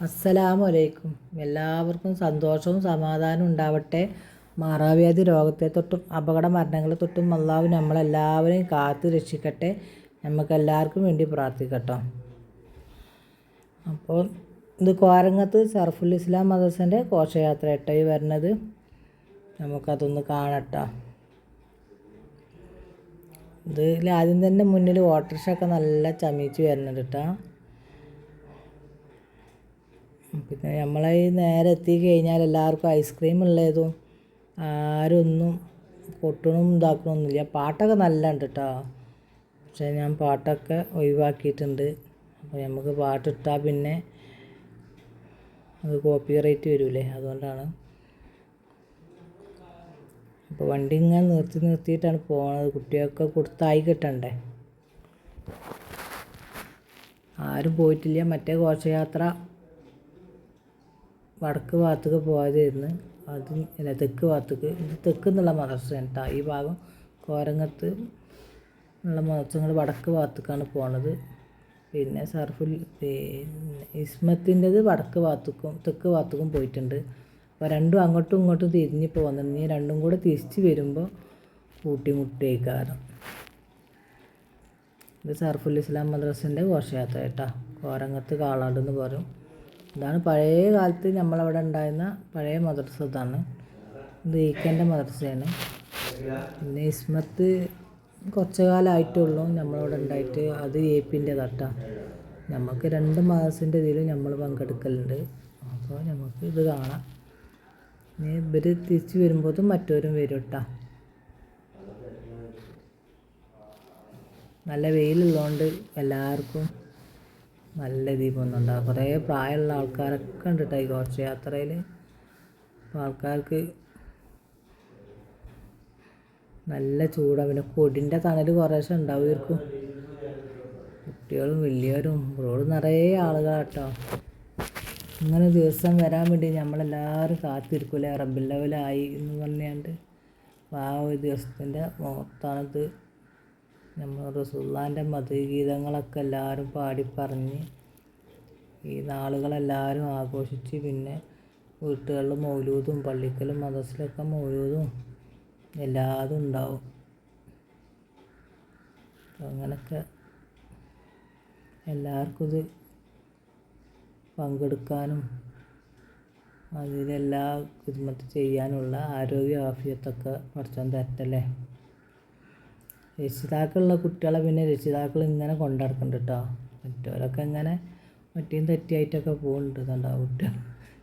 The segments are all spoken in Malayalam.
അസ്സലാമു അലൈക്കും എല്ലാവർക്കും സന്തോഷവും സമാധാനവും ഉണ്ടാവട്ടെ. മാറാവ്യാധി രോഗത്തെ തൊട്ടും അപകട മരണങ്ങളെ തൊട്ടും അള്ളാഹു നമ്മളെല്ലാവരെയും കാത്തു രക്ഷിക്കട്ടെ. നമുക്കെല്ലാവർക്കും വേണ്ടി പ്രാർത്ഥിക്കട്ടോ. അപ്പോൾ ഇത് കോരങ്ങത്ത് സർഫുൽ ഇസ്ലാം മദർസന്റെ ഘോഷയാത്ര എട്ടായി വരുന്നത്. നമുക്കതൊന്ന് കാണട്ടോ. ഇതിൽ ആദ്യം തന്നെ മുന്നിൽ വാട്ടർഷൊക്കെ നല്ല ചമീച്ച് വരുന്നുണ്ട് കേട്ടോ പിന്നെ നമ്മളെ ഈ നേരെ എത്തി കഴിഞ്ഞാൽ എല്ലാവർക്കും ഐസ്ക്രീം ഉള്ളതും ആരൊന്നും ഒന്നും കൊട്ടണവും ഇതാക്കണമൊന്നുമില്ല പാട്ടൊക്കെ നല്ല ഉണ്ട് കേട്ടോ പക്ഷേ ഞാൻ പാട്ടൊക്കെ ഒഴിവാക്കിയിട്ടുണ്ട്. അപ്പോൾ നമുക്ക് പാട്ടിട്ടാൽ പിന്നെ അത് കോപ്പി റേറ്റ് വരൂലേ അതുകൊണ്ടാണ്. അപ്പോൾ വണ്ടി ഇങ്ങനെ നിർത്തി നിർത്തിയിട്ടാണ് പോണത്. കുട്ടികൾക്ക് കൊടുത്തായി കിട്ടണ്ടേ. ആരും പോയിട്ടില്ല. മറ്റേ ഘോഷയാത്ര വടക്ക് ഭാഗത്തേക്ക് പോയതായിരുന്നു അത് അല്ല തെക്ക് ഭാഗത്തേക്ക്. തെക്ക് എന്നുള്ള മദർസയാണ് കേട്ടോ. ഈ ഭാഗം കോരങ്ങത്ത് ഉള്ള മദർസങ്ങൾ വടക്ക് ഭാഗത്തേക്കാണ് പോണത്. പിന്നെ സർഫുൽ പിന്നെ ഇസ്മത്തിന്റെത് വടക്ക് ഭാഗത്തേക്കും തെക്ക് ഭാഗത്തേക്കും പോയിട്ടുണ്ട്. അപ്പോൾ രണ്ടും അങ്ങോട്ടും ഇങ്ങോട്ടും തിരിഞ്ഞ് പോകുന്നുണ്ട് ഇനി രണ്ടും കൂടെ തിരിച്ച് വരുമ്പോൾ കൂട്ടിമുട്ടിയേക്കാറ് ഇത് സർഫുൽ ഇസ്ലാം മദ്രസിന്റെ ഘോഷയാത്ര കേട്ടോ. കോരങ്ങത്ത് കാളാട് എന്ന് പറയും. ഇതാണ് പഴയ കാലത്ത് നമ്മളവിടെ ഉണ്ടായിരുന്ന പഴയ മദ്രസ ഇതാണ്. ഇത് ഈക്കന്റെ മദ്രസയാണ്. പിന്നെ ഇസ്മത്ത് കുറച്ച് കാലമായിട്ടുള്ളൂ നമ്മളവിടെ ഉണ്ടായിട്ട്. അത് എ പിന്റെ തട്ടാ നമുക്ക് രണ്ട് മാസത്തിന്റെ ഇതിൽ നമ്മൾ പങ്കെടുക്കലുണ്ട്. അപ്പോൾ നമുക്ക് ഇത് കാണാം. ഇനി ഇവർ തിരിച്ച് വരുമ്പോഴത്തും മറ്റവരും വരും കേട്ടോ നല്ല വെയിലുള്ളതുകൊണ്ട് എല്ലാവർക്കും നല്ല ഇതിൽ പോകുന്നുണ്ടാകും കുറേ പ്രായമുള്ള ആൾക്കാരൊക്കെ ഉണ്ട് കേട്ടോ ഈ ഘോഷയാത്രയിൽ അപ്പോൾ ആൾക്കാർക്ക് നല്ല ചൂടാണ് പിന്നെ കൊടിന്റെ തണൽ കുറേശ്ശെ ഉണ്ടാവുമായിരിക്കും. കുട്ടികളും വലിയവരും റോഡ് നിറയെ ആളുകളാട്ടോ ഇങ്ങനെ ദിവസം വരാൻ വേണ്ടി നമ്മളെല്ലാവരും കാത്തിരിക്കൂലേ? റബ്ബിൽ ലെവലായി എന്ന് പറഞ്ഞാണ്ട് ആ ഒരു ദിവസത്തിന്റെ മുഹൂർത്താണിത് നമ്മൾ റസുല്ലാന്റെ മധുഗീതങ്ങളൊക്കെ എല്ലാവരും പാടിപ്പറഞ്ഞ് ഈ നാളുകളെല്ലാവരും ആഘോഷിച്ച് പിന്നെ വീട്ടുകളിൽ മൗലൂദും പള്ളിക്കലും മദസിലൊക്കെ മൗലൂദും എല്ലാതും ഉണ്ടാവും. അങ്ങനൊക്കെ എല്ലാവർക്കും ഇത് പങ്കെടുക്കാനും അതിലെല്ലാ കുതിമത്ത് ചെയ്യാനുള്ള ആരോഗ്യ ആഫിയത്തൊക്കെ പഠിച്ചാൻ തരട്ടല്ലേ രക്ഷിതാക്കളുള്ള കുട്ടികളെ പിന്നെ രക്ഷിതാക്കൾ ഇങ്ങനെ കൊണ്ടുനടക്കുന്നുണ്ട് കേട്ടോ മറ്റവരൊക്കെ ഇങ്ങനെ മറ്റേയും തെറ്റിയായിട്ടൊക്കെ പോകുന്നുണ്ട് കണ്ടോ കുട്ടികൾ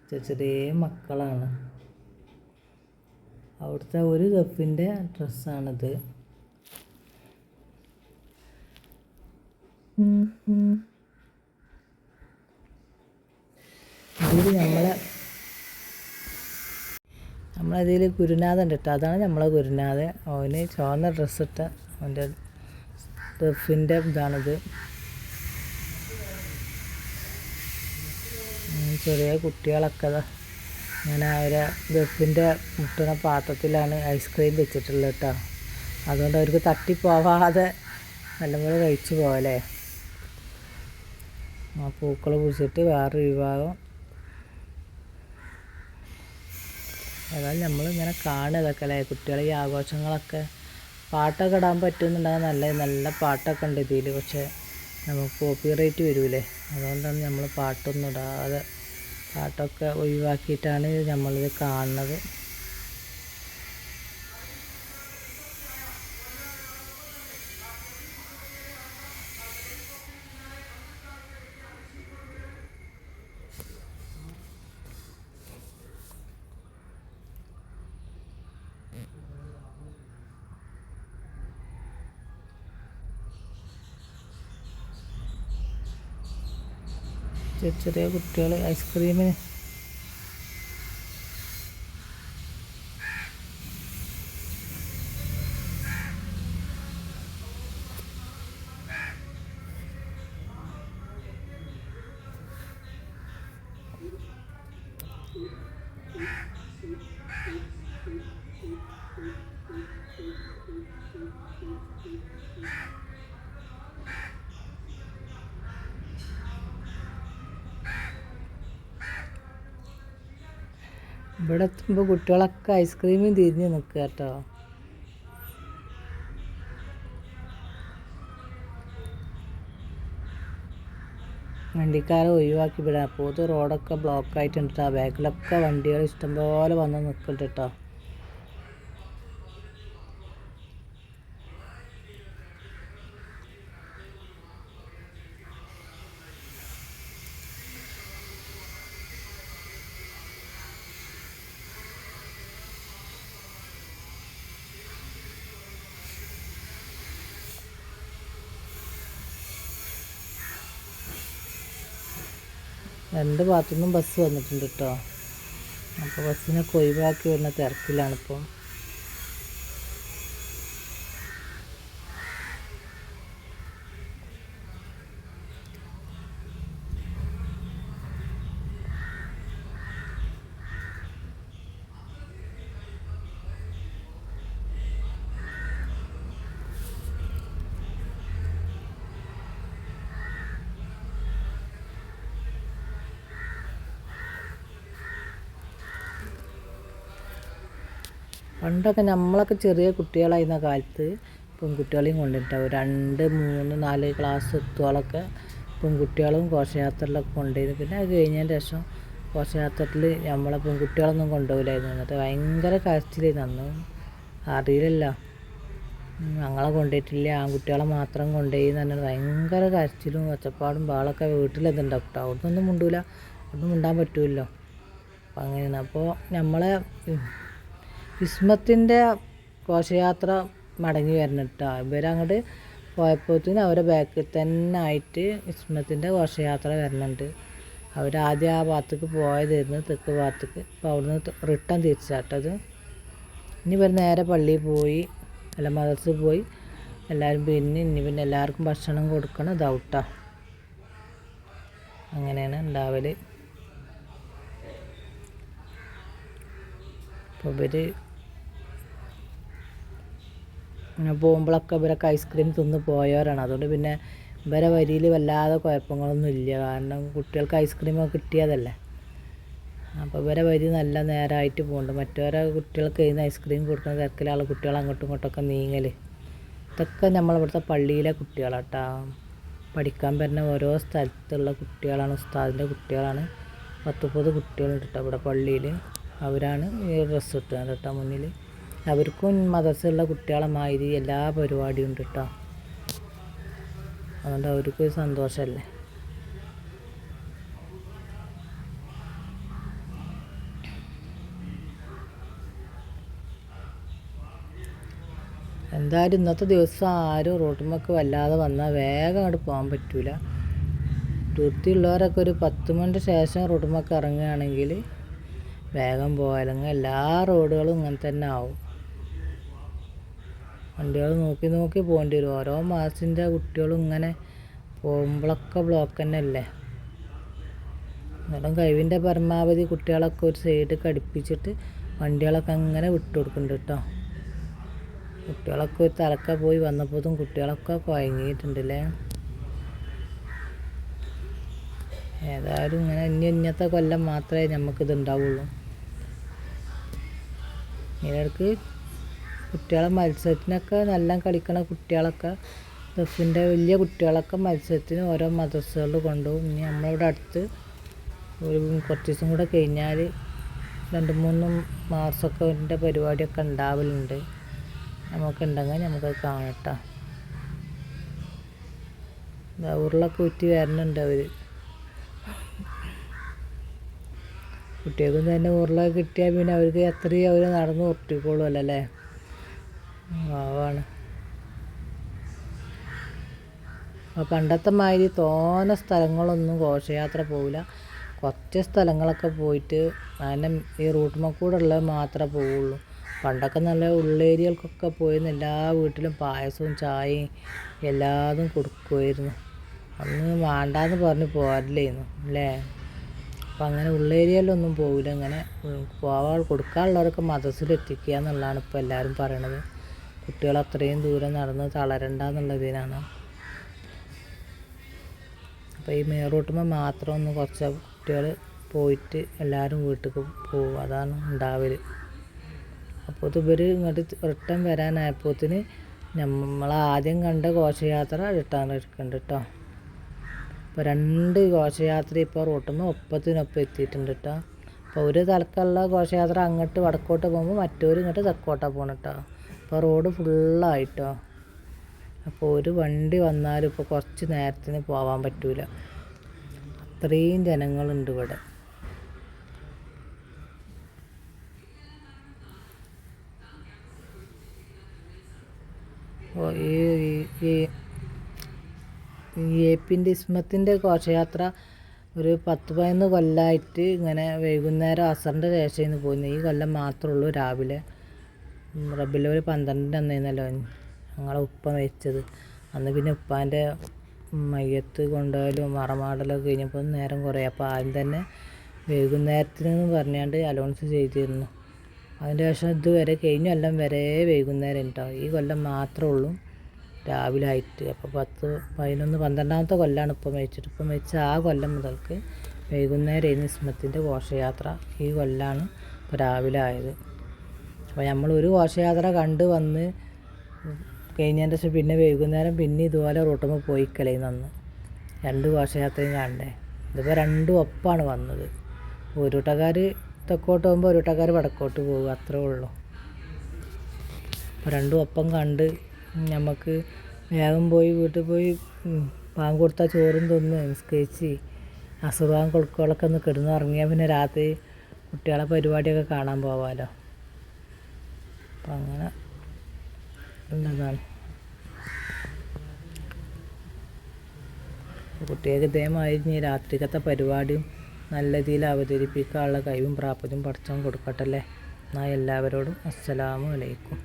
ചെറിയ ചെറിയ മക്കളാണ്. അവിടുത്തെ ഒരു കപ്പിന്റെ ഡ്രസ്സാണിത്. നമ്മളെ നമ്മളതിൽ ഗുരുനാഥൻ കേട്ടോ അതാണ് നമ്മളെ ഗുരുനാഥൻ അവന് ചുവന്ന ഡ്രസ്സിട്ട അവന്റെ സ്റ്റെഫിന്റെ ഇതാണിത്. ചെറിയ കുട്ടികളൊക്കെ ഞാൻ അവരെ ദഫിന്റെ മുട്ടണ പാത്രത്തിലാണ് ഐസ്ക്രീം വെച്ചിട്ടുള്ളത് കേട്ടോ അതുകൊണ്ട് അവർക്ക് തട്ടിപ്പോവാതെ നല്ലപോലെ കഴിച്ചു പോകലേ ആ പൂക്കൾ പിടിച്ചിട്ട് വേറൊരു വിഭാഗം. ഏതായാലും നമ്മളിങ്ങനെ കാണുക ഇതൊക്കെ അല്ലേ? കുട്ടികളെ ഈ ആഘോഷങ്ങളൊക്കെ. പാട്ടൊക്കെ ഇടാൻ പറ്റുന്നുണ്ടെങ്കിൽ നല്ല നല്ല പാട്ടൊക്കെ ഉണ്ട് ഇതിൽ. പക്ഷേ നമുക്ക് കോപ്പി റേറ്റ് വരൂലേ? അതുകൊണ്ടാണ് നമ്മൾ പാട്ടൊന്നും ഇടാതെ പാട്ടൊക്കെ ഒഴിവാക്കിയിട്ടാണ് നമ്മളിത് കാണുന്നത്. ചെറിയ കുട്ടികൾ ഐസ്ക്രീമിന് ഇവിടെ എത്തുമ്പോൾ കുട്ടികളൊക്കെ ഐസ്ക്രീമും തിരിഞ്ഞ് നിൽക്കുക കേട്ടോ വണ്ടിക്കാരെ ഒഴിവാക്കി വിടാം അപ്പോൾ റോഡൊക്കെ ബ്ലോക്ക് ആയിട്ടുണ്ട് കേട്ടോ ബാക്കിലൊക്കെ വണ്ടികൾ ഇഷ്ടംപോലെ വന്ന് നിൽക്കുന്നുണ്ട് കേട്ടോ രണ്ട് ഭാഗത്തുനിന്നും ബസ് വന്നിട്ടുണ്ട് കേട്ടോ അപ്പോൾ ബസ്സിനൊക്കെ ഒഴിവാക്കി വരുന്ന തിരക്കിലാണിപ്പം. പണ്ടൊക്കെ നമ്മളൊക്കെ ചെറിയ കുട്ടികളായിരുന്ന കാലത്ത് പെൺകുട്ടികളെയും കൊണ്ടിട്ടാവും രണ്ട് മൂന്ന് നാല് ക്ലാസ് എത്തുകളൊക്കെ പെൺകുട്ടികളും ഘോഷയാത്രയിലൊക്കെ കൊണ്ടുപോയി പിന്നെ അത് കഴിഞ്ഞതിന് ശേഷം ഘോഷയാത്രയിൽ നമ്മളെ പെൺകുട്ടികളൊന്നും കൊണ്ടുപോകില്ലായിരുന്നു. എന്നിട്ട് ഭയങ്കര കരച്ചിലായിരുന്നു. അന്ന് അറിയില്ലല്ലോ. ഞങ്ങളെ കൊണ്ടുപോയിട്ടില്ല. ആൺകുട്ടികളെ മാത്രം കൊണ്ടുപോയി എന്ന് പറഞ്ഞാൽ ഭയങ്കര കരച്ചിലും ഒച്ചപ്പാടും ബാളൊക്കെ വീട്ടിലെത്തുണ്ടാവും കേട്ടോ അവിടെ നിന്നൊന്നും മുണ്ടൂല. അവിടെ മിണ്ടാൻ പറ്റുമല്ലോ അപ്പോൾ അങ്ങനെയാണ്. അപ്പോൾ നമ്മളെ വിസ്മത്തിന്റെ ഘോഷയാത്ര മടങ്ങി വരണം കേട്ടോ ഇവരങ്ങോട്ട് പോയപ്പോഴത്തേന് അവരെ ബാക്കിൽ തന്നെ ആയിട്ട് വിസ്മത്തിന്റെ ഘോഷയാത്ര വരുന്നുണ്ട് അവരാദ്യം ആ ഭാഗത്തേക്ക് പോയതായിരുന്നു തെക്ക് ഭാഗത്തേക്ക്. അപ്പോൾ അവിടുന്ന് റിട്ടേൺ തിരിച്ചാട്ടത് ഇനി ഇവർ നേരെ പള്ളിയിൽ പോയി അല്ല മദർസിൽ പോയി. എല്ലാവരും പിന്നെ ഇനി പിന്നെ എല്ലാവർക്കും ഭക്ഷണം കൊടുക്കണം ഇതാവട്ടാ അങ്ങനെയാണ് ഉണ്ടാവൽ അപ്പോൾ ഇവർ പോകുമ്പോഴൊക്കെ ഇവരൊക്കെ ഐസ്ക്രീം തിന്ന് പോയവരാണ്. അതുകൊണ്ട് പിന്നെ ഇവരെ വരിയിൽ വല്ലാതെ കുഴപ്പങ്ങളൊന്നും ഇല്ല. കാരണം കുട്ടികൾക്ക് ഐസ്ക്രീമൊക്കെ കിട്ടിയതല്ലേ. അപ്പോൾ ഇവരെ വരി നല്ല നേരമായിട്ട് പോകുന്നുണ്ട് മറ്റവരെ കുട്ടികൾക്ക് കഴിഞ്ഞ് ഐസ്ക്രീം കൊടുക്കുന്ന തിരക്കിലുള്ള കുട്ടികൾ അങ്ങോട്ടും ഇങ്ങോട്ടൊക്കെ നീങ്ങൽ ഇതൊക്കെ നമ്മളിവിടുത്തെ പള്ളിയിലെ കുട്ടികളാട്ടോ. പഠിക്കാൻ വരുന്ന ഓരോ സ്ഥലത്തുള്ള കുട്ടികളാണ് ഉസ്താദിന്റെ കുട്ടികളാണ്. പത്ത് മുപ്പത് കുട്ടികളുണ്ട് കേട്ടോ ഇവിടെ പള്ളിയിൽ. അവരാണ് ഈ ഡ്രസ്സ് ഇട്ടുക കേട്ടോ മുന്നിൽ. അവർക്കും മദർസുള്ള കുട്ടികളെ മാതിരി എല്ലാ പരിപാടിയും ഉണ്ട് കേട്ടോ അതുകൊണ്ട് അവർക്കും സന്തോഷമല്ലേ എന്തായാലും ഇന്നത്തെ ദിവസം ആരും റോട്ടുമൊക്കെ വല്ലാതെ വന്നാൽ വേഗം അങ്ങോട്ട് പോകാൻ പറ്റില്ല വൃത്തിയുള്ളവരൊക്കെ ഒരു പത്ത് മണിന്റെ ശേഷം റോട്ടുമൊക്കെ ഇറങ്ങുകയാണെങ്കിൽ വേഗം പോയാലെങ്കിൽ എല്ലാ റോഡുകളും ഇങ്ങനെ തന്നെ ആവും. വണ്ടികൾ നോക്കി നോക്കി പോകേണ്ടി വരും. ഓരോ മാസത്തിന്റെ കുട്ടികളും ഇങ്ങനെ പോകുമ്പോഴൊക്കെ ബ്ലോക്ക് തന്നെ അല്ലേ എന്നാലും കഴിവിന്റെ പരമാവധി കുട്ടികളൊക്കെ ഒരു സൈഡ് കടിപ്പിച്ചിട്ട് വണ്ടികളൊക്കെ അങ്ങനെ വിട്ടു കൊടുക്കുന്നുണ്ട് കേട്ടോ. കുട്ടികളൊക്കെ ഒരു തലക്ക പോയി വന്നപ്പോഴും കുട്ടികളൊക്കെ കുഴങ്ങിയിട്ടുണ്ടല്ലേ ഏതായാലും ഇങ്ങനെ ഇനി ഇന്നത്തെ കൊല്ലം മാത്രമേ നമുക്കിത് ഉണ്ടാവുള്ളൂ ഇതിനിടയ്ക്ക് കുട്ടികളെ മത്സരത്തിനൊക്കെ നല്ല കളിക്കണ കുട്ടികളൊക്കെ ദഫിന്റെ വലിയ കുട്ടികളൊക്കെ മത്സരത്തിന് ഓരോ മദ്രസകളിൽ കൊണ്ടുപോകും. ഇനി നമ്മളിവിടെ അടുത്ത് ഒരു കുറച്ച് ദിവസം കൂടെ കഴിഞ്ഞാൽ രണ്ട് മൂന്ന് മാസമൊക്കെ അതിന്റെ പരിപാടിയൊക്കെ ഉണ്ടാവലുണ്ട്. നമുക്കുണ്ടെങ്കിൽ നമുക്കത് കാണട്ടോ. ഉരുളൊക്കെ ഊറ്റി വരണുണ്ട് അവർ കുട്ടികൾക്കും തന്നെ ഉരുള കിട്ടിയാൽ പിന്നെ അവർക്ക് എത്രയും അവർ നടന്ന് ഉരുട്ടിക്കോളുമല്ലോ അല്ലേ? പാവാണ്. പണ്ടത്തെ മാതിരി തോന സ്ഥലങ്ങളൊന്നും ഘോഷയാത്ര പോവില്ല കുറച്ച് സ്ഥലങ്ങളൊക്കെ പോയിട്ട് അതിന്റെ ഈ റൂട്ടുമ്മ കൂടെ ഉള്ളത് മാത്രമേ പോവുള്ളൂ. പണ്ടൊക്കെ നല്ല ഉള്ളേരിയകൾക്കൊക്കെ പോയിരുന്ന എല്ലാ വീട്ടിലും പായസവും ചായയും എല്ലാതും കൊടുക്കുമായിരുന്നു അന്ന് വേണ്ടാന്ന് പറഞ്ഞ് പോരില്ലായിരുന്നു അല്ലേ? അപ്പം അങ്ങനെ ഉള്ളേരിയയിലൊന്നും പോവില്ല അങ്ങനെ പോവാൻ കൊടുക്കാനുള്ളവരൊക്കെ എത്തിക്കുക എന്നുള്ളതാണ് ഇപ്പോൾ എല്ലാവരും പറയണത്. കുട്ടികൾ അത്രയും ദൂരം നടന്ന് തളരണ്ട എന്നുള്ളതിനാണ്. അപ്പോൾ ഈ മേറൂട്ടുമ്പോൾ മാത്രം ഒന്ന് കുറച്ച് കുട്ടികൾ പോയിട്ട് എല്ലാവരും വീട്ടിലേക്ക് പോകും അതാണ് ഉണ്ടാവൽ അപ്പോൾ ഇവർ ഇങ്ങോട്ട് റിട്ടേൺ വരാനായപ്പോത്തിന് നമ്മൾ ആദ്യം കണ്ട ഘോഷയാത്ര റിട്ടേൺ എടുക്കുന്നുണ്ട് കേട്ടോ ഇപ്പോൾ രണ്ട് ഘോഷയാത്ര ഇപ്പോൾ റൂട്ടുമ്പോൾ ഒപ്പത്തിനൊപ്പം എത്തിയിട്ടുണ്ട് കേട്ടോ അപ്പോൾ ഒരു തലക്കുള്ള ഘോഷയാത്ര അങ്ങോട്ട് വടക്കോട്ട് പോകുമ്പോൾ മറ്റൊരു ഇങ്ങോട്ട് തെക്കോട്ടാണ് പോകണം കേട്ടോ ഇപ്പോൾ റോഡ് ഫുള്ളായിട്ടോ അപ്പോൾ ഒരു വണ്ടി വന്നാലും ഇപ്പോൾ കുറച്ച് നേരത്തിന് പോവാൻ പറ്റൂല. അത്രയും ജനങ്ങളുണ്ട് ഇവിടെ. ഏപ്പിന്റെ ഇസ്മത്തിന്റെ ഘോഷയാത്ര ഒരു പത്ത് പതിനൊന്ന് കൊല്ലമായിട്ട് ഇങ്ങനെ വൈകുന്നേരം അസറിന്റെ ശേഷം പോകുന്നത് ഈ കൊല്ലം മാത്രമേ ഉള്ളൂ രാവിലെ. റബ്ബിലൊരു പന്ത്രണ്ടിന് അന്നേന്നല്ലോ ഞങ്ങളെ ഉപ്പ മരിച്ചത്. അന്ന് പിന്നെ ഉപ്പാന്റെ മയ്യത്ത് കൊണ്ടുപോയാലും മറമാടലൊക്കെ കഴിഞ്ഞപ്പോൾ നേരം കുറേ. അപ്പോൾ ആദ്യം തന്നെ വൈകുന്നേരത്തിനെന്ന് പറഞ്ഞാണ്ട് അലോൺസ് ചെയ്തിരുന്നു. അതിന്റെ ശേഷം ഇതുവരെ കഴിഞ്ഞ കൊല്ലം വരെ വൈകുന്നേരം ഉണ്ടാവും ഈ കൊല്ലം മാത്രമേ ഉള്ളൂ രാവിലെ ആയിട്ട്. അപ്പോൾ പത്ത് പതിനൊന്ന് പന്ത്രണ്ടാമത്തെ കൊല്ലമാണ് ഇപ്പം മരിച്ചിട്ട് ഇപ്പം മരിച്ച ആ കൊല്ലം മുതൽക്ക് വൈകുന്നേരം ഇസ്മത്തിന്റെ ഘോഷയാത്ര ഈ കൊല്ലമാണ് ഇപ്പോൾ രാവിലെ ആയത്. അപ്പോൾ നമ്മൾ ഒരു ഘോഷയാത്ര കണ്ട് വന്ന് കഴിഞ്ഞതിന്റെ ശേഷം പിന്നെ വൈകുന്നേരം പിന്നെ ഇതുപോലെ റോട്ടുമ്പോൾ പോയി നന്ന്. രണ്ട് ഘോഷയാത്രയും കാണണ്ടേ ഇതിപ്പോൾ രണ്ടും ഒപ്പാണ് വന്നത്. ഒരുട്ടക്കാർ തെക്കോട്ട് പോകുമ്പോൾ ഒരുട്ടക്കാർ വടക്കോട്ട് പോകും അത്രേ ഉള്ളൂ. അപ്പോൾ രണ്ടും ഒപ്പം കണ്ട് നമുക്ക് വേഗം പോയി വീട്ടിൽ പോയി പാമ്പ് കൊടുത്താൽ ചോറും തിന്ന് നിസ്കരിച്ച് അസുഖം കൊടുക്കുകളൊക്കെ ഒന്ന് കിടന്ന് ഉറങ്ങിയാൽ പിന്നെ രാത്രി കുട്ടികളെ പരിപാടിയൊക്കെ കാണാൻ പോവാമല്ലോ അപ്പം അങ്ങനെ ഉള്ളതാണ് കുട്ടികൾക്ക് ഈ രാത്രിക്കത്തെ പരിപാടിയും നല്ല രീതിയിൽ അവതരിപ്പിക്കാനുള്ള കഴിവും പ്രാപ്തിയും പഠിച്ചവൻ കൊടുക്കട്ടല്ലേ എന്നാൽ എല്ലാവരോടും അസ്സലാമു അലൈക്കും.